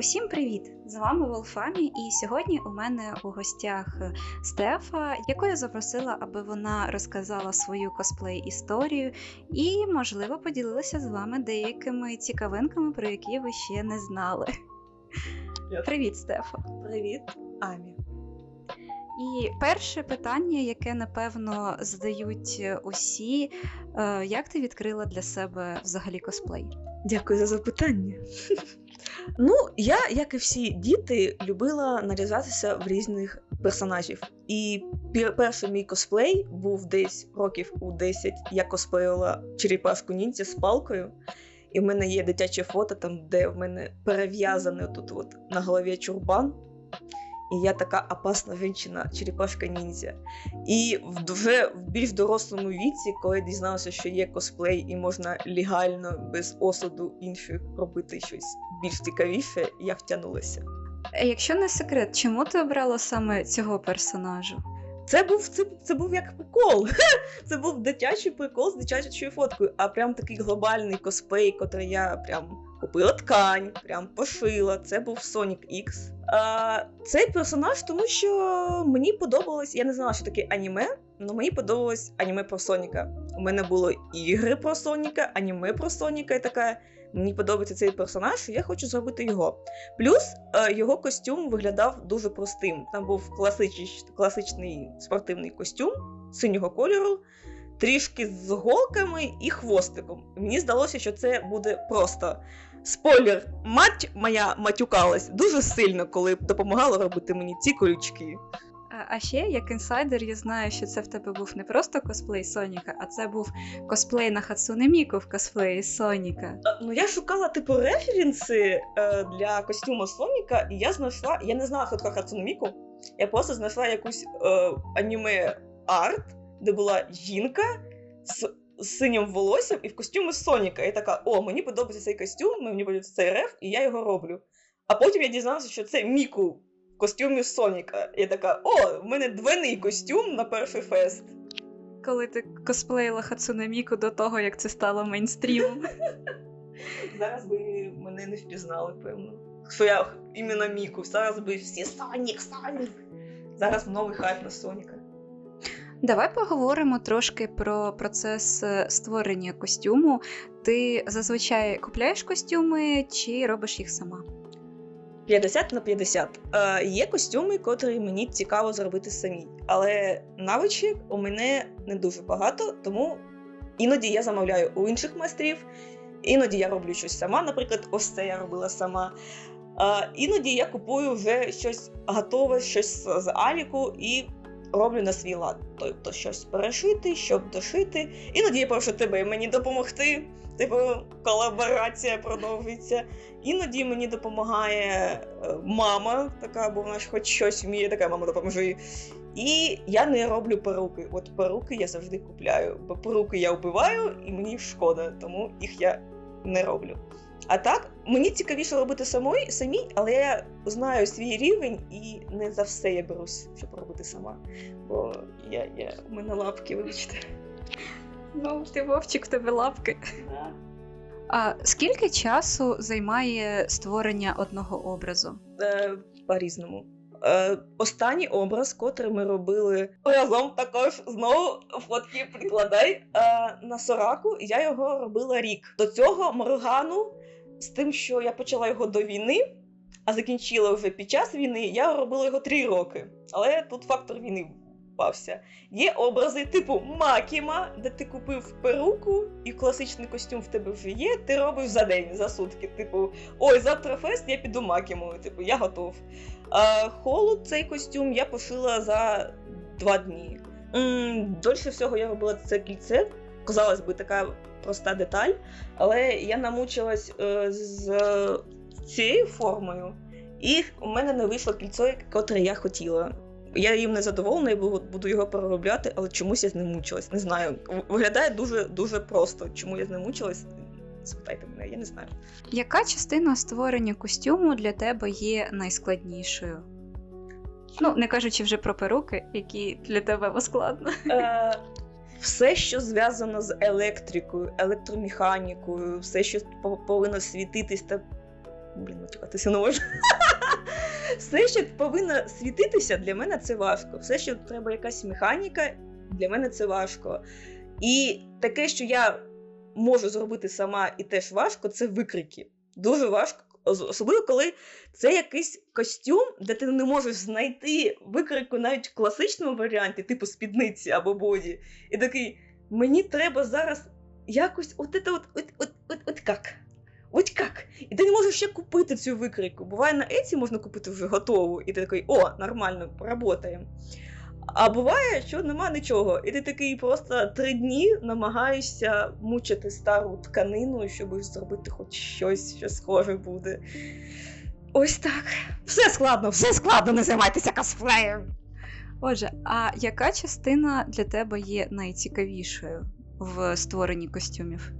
Усім привіт! З вами Волфамі, і сьогодні у мене у гостях Стефа, яку я запросила, аби вона розказала свою косплей-історію і, можливо, поділилася з вами деякими цікавинками, про які ви ще не знали. Привіт. Привіт, Стефа! Привіт, Амі. І перше питання, яке напевно задають усі, е, як ти відкрила для себе взагалі косплей? Дякую за запитання. Ну, я, як і всі діти, любила нарізатися в різних персонажів. І перший мій косплей був десь років у 10. Я косплеїла черепашку ніндзя з палкою. І в мене є дитяче фото, там, де в мене перев'язаний тут на голові чурбан. І я така опасна жінка, черепашка ніндзя. І в- вже в більш дорослому віці, коли я дізналася, що є косплей і можна легально, без осуду інших робити щось більш цікавіше, я втягнулася. Якщо не секрет, чому ти обрала саме цього персонажа? Це був це, це був як прикол. Це був дитячий прикол з дитячою фоткою, а прям такий глобальний косплей, котрий я прям купила ткань, прям пошила. Це був Sonic X. Цей персонаж, тому що мені подобалось, я не знала, що таке аніме, але мені подобалось аніме про Соніка. У мене було ігри про Соніка, аніме про Соніка, і така. Мені подобається цей персонаж, і я хочу зробити його. Плюс е, його костюм виглядав дуже простим. Там був класичний, класичний спортивний костюм синього кольору, трішки з голками і хвостиком. Мені здалося, що це буде просто. Спойлер, мать моя матюкалась дуже сильно, коли допомагала робити мені ці колючки. А, ще, як інсайдер, я знаю, що це в тебе був не просто косплей Соніка, а це був косплей на Хацуне Міку в косплеї Соніка. Ну, я шукала типу референси е, для костюму Соніка, і я знайшла. Я не знала, хто така Хацуне Міку. Я просто знайшла якусь е, аніме арт, де була жінка з, з синім волоссям і в костюмі Соніка. І така: о, мені подобається цей костюм, мені подобається цей реф, і я його роблю. А потім я дізналася, що це Міку в костюмі Соніка. І я така: о, в мене двойний костюм на перший фест. Коли ти косплеїла Хацуне Міку до того, як це стало мейнстрімом. Зараз би мене не впізнали, певно. Що я іменно Міку. Зараз би всі Сонік, Сонік. Зараз новий хайп на Соніка. Давай поговоримо трошки про процес е, створення костюму. Ти зазвичай купляєш костюми чи робиш їх сама? 50 на 50. Е, є костюми, котрі мені цікаво зробити самі. Але навичок у мене не дуже багато, тому іноді я замовляю у інших майстрів, іноді я роблю щось сама. Наприклад, ось це я робила сама. Е, іноді я купую вже щось готове, щось з Аліку і роблю на свій лад. Тобто щось перешити, щоб дошити. Іноді я прошу тебе мені допомогти. Типу, колаборація продовжується. Іноді мені допомагає е, мама, така, бо вона ж хоч щось вміє, така мама допоможи. І я не роблю перуки. От перуки я завжди купляю, бо перуки я вбиваю і мені шкода, тому їх я не роблю. А так, мені цікавіше робити самої, самій, але я знаю свій рівень і не за все я берусь, щоб робити сама. Бо я, я, у мене лапки, вибачте. Ну, ти вовчик, в тебе лапки. А скільки часу займає створення одного образу? Е, по-різному. Е, останній образ, котрий ми робили разом, також знову фотки прикладай е, на Сораку. Я його робила рік. До цього Моргану, з тим, що я почала його до війни, а закінчила вже під час війни, я робила його три роки. Але тут фактор війни впався. Є образи типу Макіма, де ти купив перуку і класичний костюм в тебе вже є. Ти робиш за день, за сутки. Типу, ой, завтра фест, я піду Макімою. Типу, я готов. А, холод цей костюм я пошила за два дні. Дольше всього я робила це кільце. Казалось би, така проста деталь, але я намучилась е, з цією формою, і у мене не вийшло кільцо, котре я хотіла. Я їм не задоволена і буду його переробляти, але чомусь я з ним мучилась. Не знаю. Виглядає дуже дуже просто. Чому я з ним мучилась? Спитайте мене, я не знаю. Яка частина створення костюму для тебе є найскладнішою? Ну, не кажучи вже про перуки, які для тебе складно. Е, все, що зв'язано з електрикою, електромеханікою, все, що по- повинно світитись та Блін, матюкатися не можна. Все, що повинно світитися, для мене це важко. Все, що треба якась механіка, для мене це важко. І таке, що я можу зробити сама і теж важко, це викрики. Дуже важко. Ос- Особливо, коли це якийсь костюм, де ти не можеш знайти викрику навіть в класичному варіанті, типу спідниці або боді. І такий, мені треба зараз якось от це от, от, от, от, от як? От як? І ти не можеш ще купити цю викрику. Буває на Еці можна купити вже готову, і ти такий, о, нормально, поработаємо. А буває, що нема нічого. І ти такий просто три дні намагаєшся мучити стару тканину, щоб зробити хоч щось, що схоже буде. Ось так. Все складно, все складно, не займайтеся косплеєм. Отже, а яка частина для тебе є найцікавішою в створенні костюмів?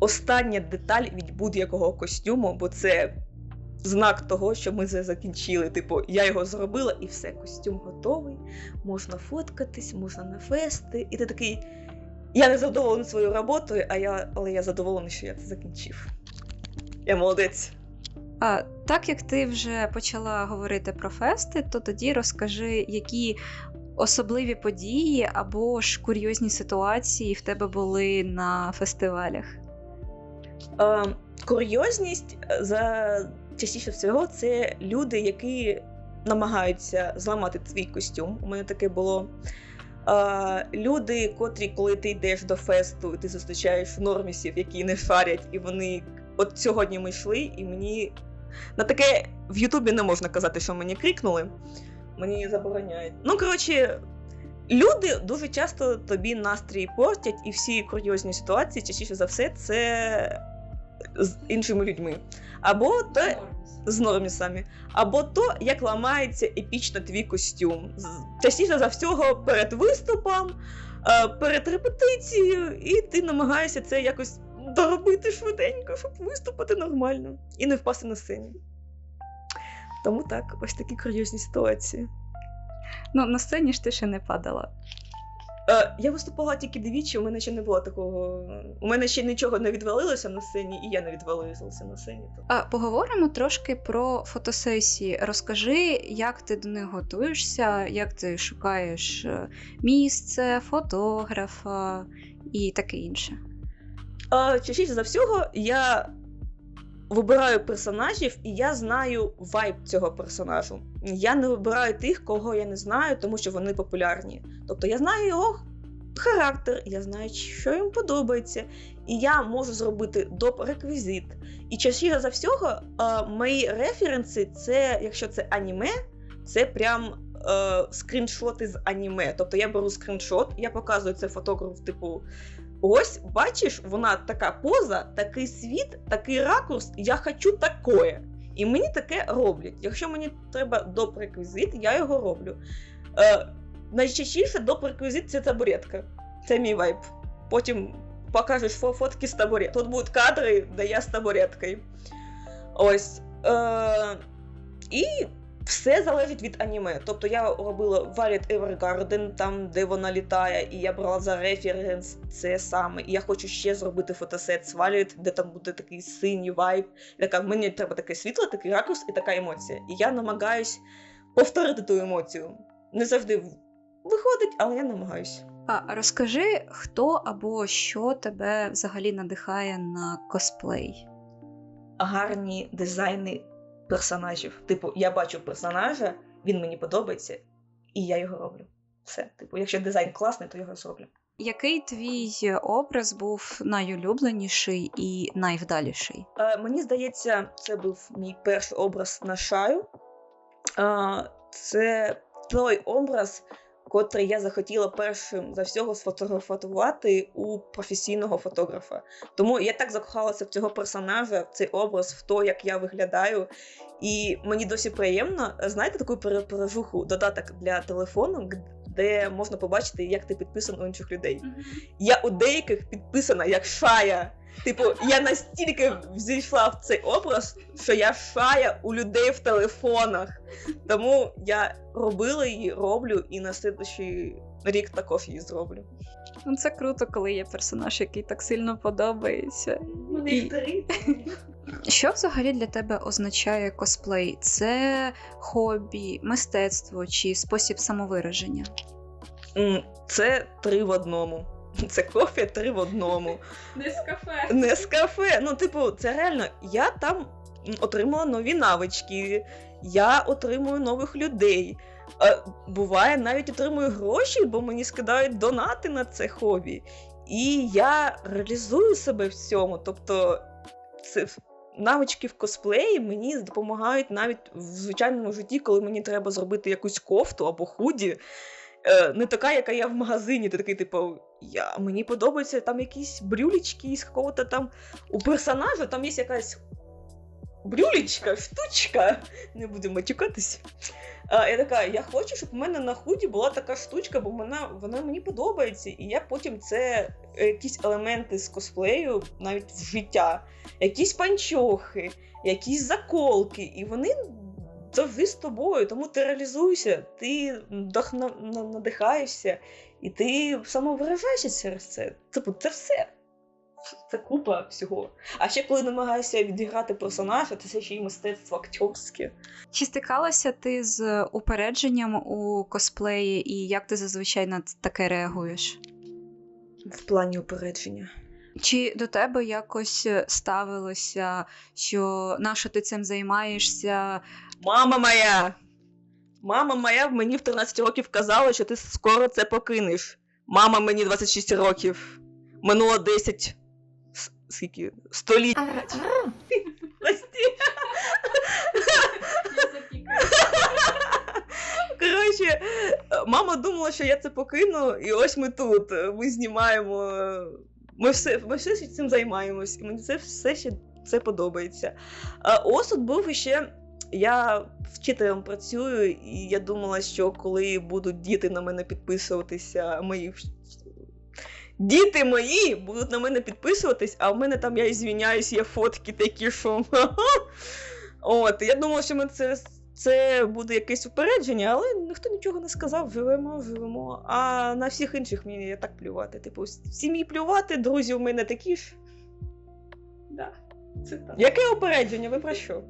Остання деталь від будь-якого костюму, бо це знак того, що ми це закінчили. Типу, я його зробила і все, костюм готовий, можна фоткатись, можна на фести. І ти такий. Я не задоволений своєю роботою, а я, але я задоволений, що я це закінчив. Я молодець. А так як ти вже почала говорити про фести, то тоді розкажи, які особливі події або ж курйозні ситуації в тебе були на фестивалях. Е, курйозність за частіше всього це люди, які намагаються зламати твій костюм. У мене таке було. Е, люди, котрі, коли ти йдеш до фесту, ти зустрічаєш нормісів, які не шарять, і вони. От сьогодні ми йшли, і мені на таке в Ютубі не можна казати, що мені крикнули. Мені забороняють. Ну, коротше, люди дуже часто тобі настрій портять, і всі курйозні ситуації, частіше за все, це з іншими людьми. Або то з нормісами, або то, як ламається епічно твій костюм. Частіше за всього перед виступом, е, перед репетицією, і ти намагаєшся це якось доробити швиденько, щоб виступити нормально і не впасти на сцені. Тому так, ось такі курйозні ситуації. Ну, на сцені ж ти ще не падала. Е, я виступала тільки двічі, у мене ще не було такого. У мене ще нічого не відвалилося на сцені, і я не відвалилася на сцені. А поговоримо трошки про фотосесії. Розкажи, як ти до них готуєшся, як ти шукаєш е, місце, фотографа і таке інше. А, частіше за всього, я вибираю персонажів, і я знаю вайб цього персонажу. Я не вибираю тих, кого я не знаю, тому що вони популярні. Тобто я знаю його характер, я знаю, що їм подобається, і я можу зробити доп реквізит. І частіше за всього, а, мої референси, це, якщо це аніме, це прям е, скріншоти з аніме. Тобто я беру скріншот, я показую це фотографу, типу. Ось, бачиш, вона така поза, такий світ, такий ракурс, я хочу такое. І мені таке роблять. Якщо мені треба доп реквізит, я його роблю. Е, найчастіше доп реквізит це табуретка. Це мій вайб. Потім покажеш фотки з табурет. Тут будуть кадри, де я з табуреткою. Ось. Е, і все залежить від аніме. Тобто я робила Violet Evergarden, там, де вона літає, і я брала за референс це саме. І я хочу ще зробити фотосет з Violet, де там буде такий синій вайб. Така, мені треба таке світло, такий ракурс і така емоція. І я намагаюсь повторити ту емоцію. Не завжди виходить, але я намагаюсь. А розкажи, хто або що тебе взагалі надихає на косплей? Гарні дизайни персонажів. Типу, я бачу персонажа, він мені подобається, і я його роблю. Все. Типу, якщо дизайн класний, то я його зроблю. Який твій образ був найулюбленіший і найвдаліший? Е, мені здається, це був мій перший образ на шаю. Е, це той образ, котрий я захотіла першим за всього сфотографувати у професійного фотографа. Тому я так закохалася в цього персонажа, в цей образ, в то, як я виглядаю. І мені досі приємно, знаєте, таку пере- пережуху, додаток для телефону, де можна побачити, як ти підписаний у інших людей. Я у деяких підписана як шая. Типу, я настільки зійшла в цей образ, що я шая у людей в телефонах. Тому я робила її, роблю, і на слідчий рік також її зроблю. Ну, це круто, коли є персонаж, який так сильно подобається. Мене І- три. Що взагалі для тебе означає косплей? Це хобі, мистецтво чи спосіб самовираження? Це три в одному. Це кофе три в одному. Не з кафе. Не з кафе. Ну, типу, це реально. Я там отримала нові навички, я отримую нових людей. Буває, навіть отримую гроші, бо мені скидають донати на це хобі. І я реалізую себе в цьому. Тобто, це навички в косплеї мені допомагають навіть в звичайному житті, коли мені треба зробити якусь кофту або худі. Е, не така, яка я в магазині. Ти такий, типу, я, мені подобаються там якісь брюлечки з какого-то там. У персонажа там є якась брюлечка, штучка. Не будемо матюкатись. Я така, я хочу, щоб у мене на худі була така штучка, бо вона, вона мені подобається. І я потім це е, якісь елементи з косплею, навіть в життя, якісь панчохи, якісь заколки, і вони завжди з тобою, тому ти реалізуєшся, ти надихаєшся, і ти самовиражаєшся через це. Типу, це все. Це купа всього. А ще коли намагаєшся відіграти персонажа, це ще й мистецтво акторське. Чи стикалася ти з упередженням у косплеї, і як ти зазвичай на таке реагуєш? В плані упередження. Чи до тебе якось ставилося, що на що ти цим займаєшся? Мама моя! Мама моя мені в 13 років казала, що ти скоро це покинеш. Мама мені 26 років. Минуло 10. Скільки? Століть. Коротше, мама думала, що я це покину, і ось ми тут. Ми знімаємо. Ми все, ми все цим займаємось, і мені це все ще це подобається. Осуд був іще. Я вчителем працюю, і я думала, що коли будуть діти на мене підписуватися, мої діти мої будуть на мене підписуватись, а в мене там, я ізвиняюсь, є фотки такі, що. От, я думала, що ми це, це буде якесь упередження, але ніхто нічого не сказав. Живемо, живемо. А на всіх інших мені я так плювати. Типу, в сім'ї плювати, друзі у мене такі ж. Да, це так. Яке упередження? Ви про що?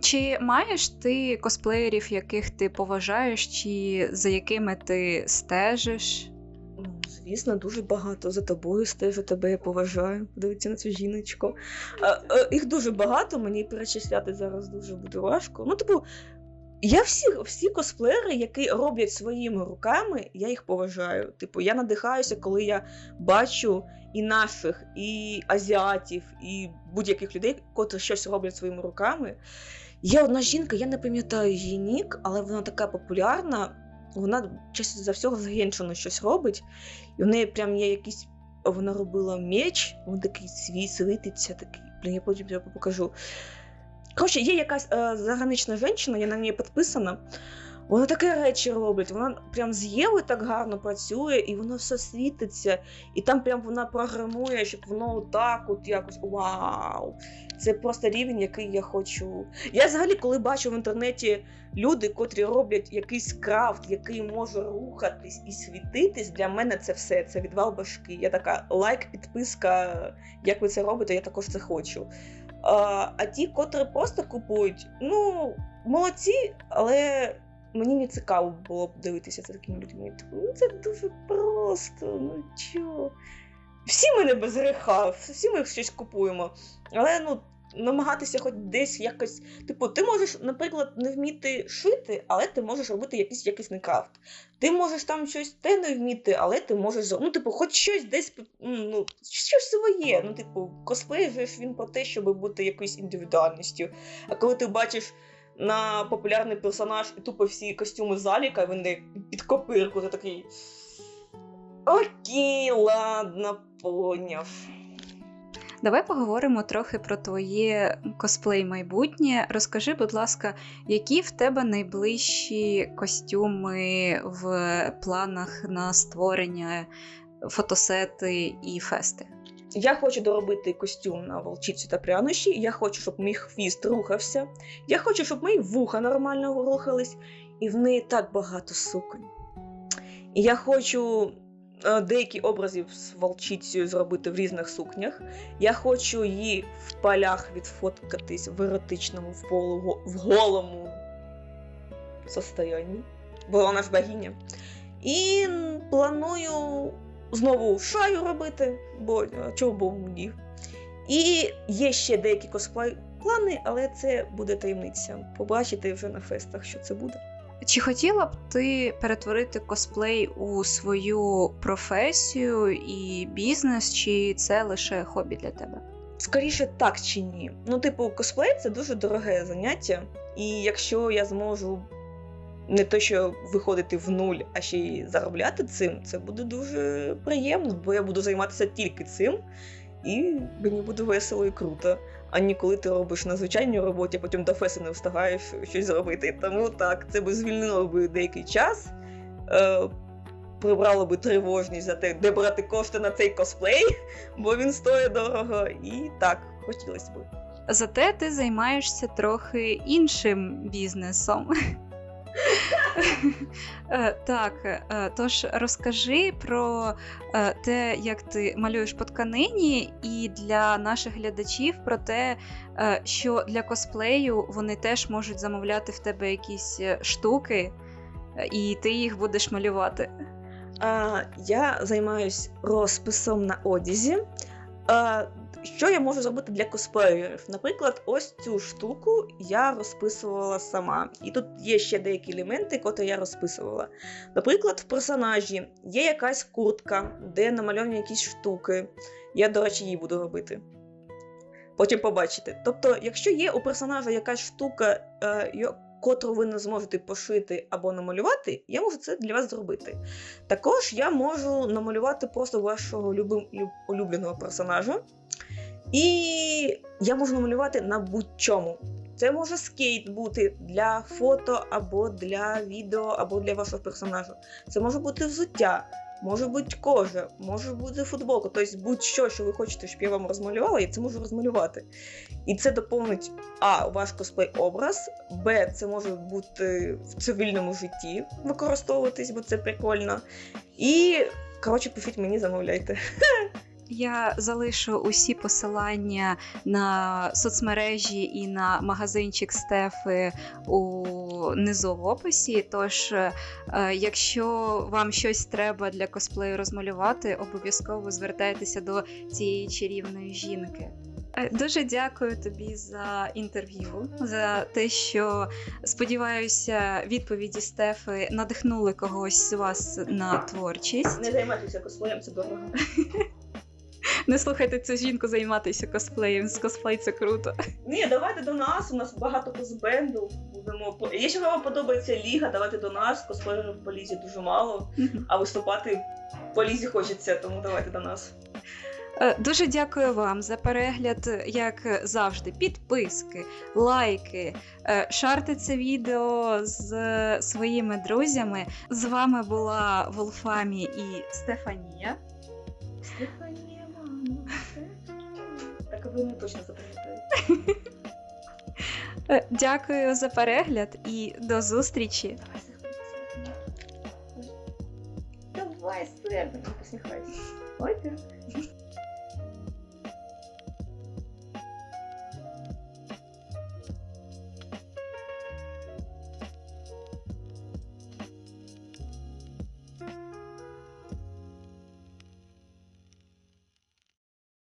Чи маєш ти косплеєрів, яких ти поважаєш, чи за якими ти стежиш? Ну, Звісно, дуже багато за тобою стежу, тебе я поважаю. Подивіться на цю жіночку. А, а, їх дуже багато, мені перечисляти зараз дуже буде важко. Ну, типу, я всі, всі косплеєри, які роблять своїми руками, я їх поважаю. Типу, я надихаюся, коли я бачу і наших, і азіатів, і будь-яких людей, котрі щось роблять своїми руками. Є одна жінка, я не пам'ятаю її нік, але вона така популярна. Вона часто за всього з щось робить, і в неї прям є якийсь. Вона робила меч, він такий свій світиться, такий. Блін, я потім тебе покажу. Коротше, є якась е, загранична жінка, я на неї підписана. Вона таке речі робить, вона прям з Євою так гарно працює, і воно все світиться. І там прям вона програмує, щоб воно отак от якось вау. Це просто рівень, який я хочу. Я взагалі, коли бачу в інтернеті люди, котрі роблять якийсь крафт, який може рухатись і світитись, для мене це все. Це відвал башки. Я така лайк, підписка, як ви це робите, я також це хочу. А, а ті, котрі просто купують, ну, молодці, але мені не цікаво було б дивитися за такими людьми. Типу, ну це дуже просто, ну чого. Всі ми не без греха, всі ми щось купуємо. Але ну, намагатися хоч десь якось. Типу, ти можеш, наприклад, не вміти шити, але ти можеш робити якийсь якісний крафт. Ти можеш там щось те не вміти, але ти можеш ну, типу, хоч щось десь ну, щось своє. Ну, типу, косплей же ж він про те, щоб бути якоюсь індивідуальністю. А коли ти бачиш на популярний персонаж і тупо всі костюми заліка, вони під копирку, ти такий. Окей, ладно, поняв. Давай поговоримо трохи про твоє косплей майбутнє. Розкажи, будь ласка, які в тебе найближчі костюми в планах на створення, фотосети і фести? Я хочу доробити костюм на волчицю та прянощі. Я хочу, щоб мій хвіст рухався. Я хочу, щоб мої вуха нормально рухались, і в неї так багато суконь. І я хочу е, деякі образів з волчицею зробити в різних сукнях. Я хочу її в полях відфоткатись в еротичному, в, полу, в голому состоянні, бо вона ж богиня. І планую знову шаю робити, бо чого б ні. І є ще деякі косплей плани, але це буде таємниця. Побачите вже на фестах, що це буде. Чи хотіла б ти перетворити косплей у свою професію і бізнес, чи це лише хобі для тебе? Скоріше так чи ні. Ну, типу, косплей це дуже дороге заняття, і якщо я зможу не то, що виходити в нуль, а ще й заробляти цим, це буде дуже приємно, бо я буду займатися тільки цим, і мені буде весело і круто. А не ти робиш на звичайній роботі, а потім до фесу не встигаєш щось зробити. Тому так, це би звільнило би деякий час. Е, прибрало би тривожність за те, де брати кошти на цей косплей, бо він стоїть дорого. І так, хотілося б. Зате ти займаєшся трохи іншим бізнесом. Е, Так, е, тож розкажи про е, те, як ти малюєш по тканині, і для наших глядачів про те, що для косплею вони теж можуть замовляти в тебе якісь штуки, і ти їх будеш малювати. Я займаюсь розписом на одязі. Що я можу зробити для косплеєрів? Наприклад, ось цю штуку я розписувала сама. І тут є ще деякі елементи, котрі я розписувала. Наприклад, в персонажі є якась куртка, де намальовані якісь штуки. Я, до речі, її буду робити. Потім побачите. Тобто, якщо є у персонажа якась штука, е, котру ви не зможете пошити або намалювати, я можу це для вас зробити. Також я можу намалювати просто вашого улюбленого персонажа. І я можу намалювати на будь-чому. Це може скейт бути для фото, або для відео, або для вашого персонажа. Це може бути взуття, може бути кожа, може бути футболка. Тобто будь-що, що ви хочете, щоб я вам розмалювала, я це можу розмалювати. І це доповнить А. Ваш косплей образ, Б. Це може бути в цивільному житті використовуватись, бо це прикольно. І коротше, пишіть мені, замовляйте. Я залишу усі посилання на соцмережі і на магазинчик Стефи унизу в описі. Тож, е, якщо вам щось треба для косплею розмалювати, обов'язково звертайтеся до цієї чарівної жінки. Е, Дуже дякую тобі за інтерв'ю, за те, що сподіваюся, відповіді Стефи надихнули когось з вас на творчість. Не займайтеся косплеєм, це дорого. Не слухайте цю жінку займатися косплеєм. З косплей це круто. Ні, давайте до нас. У нас багато косбенду. Будемо Якщо вам подобається ліга, давайте до нас. Косплеєрів по лізі дуже мало, а виступати по лізі хочеться, тому давайте до нас. Е, Дуже дякую вам за перегляд, як завжди. Підписки, лайки, е, шарте це відео з своїми друзями. З вами була Волфамі і Стефанія. Стефанія. Так ви не точно запам'ятаєте. Дякую за перегляд і до зустрічі. Давай, Стефанія. Посміхайся. Ой, ти.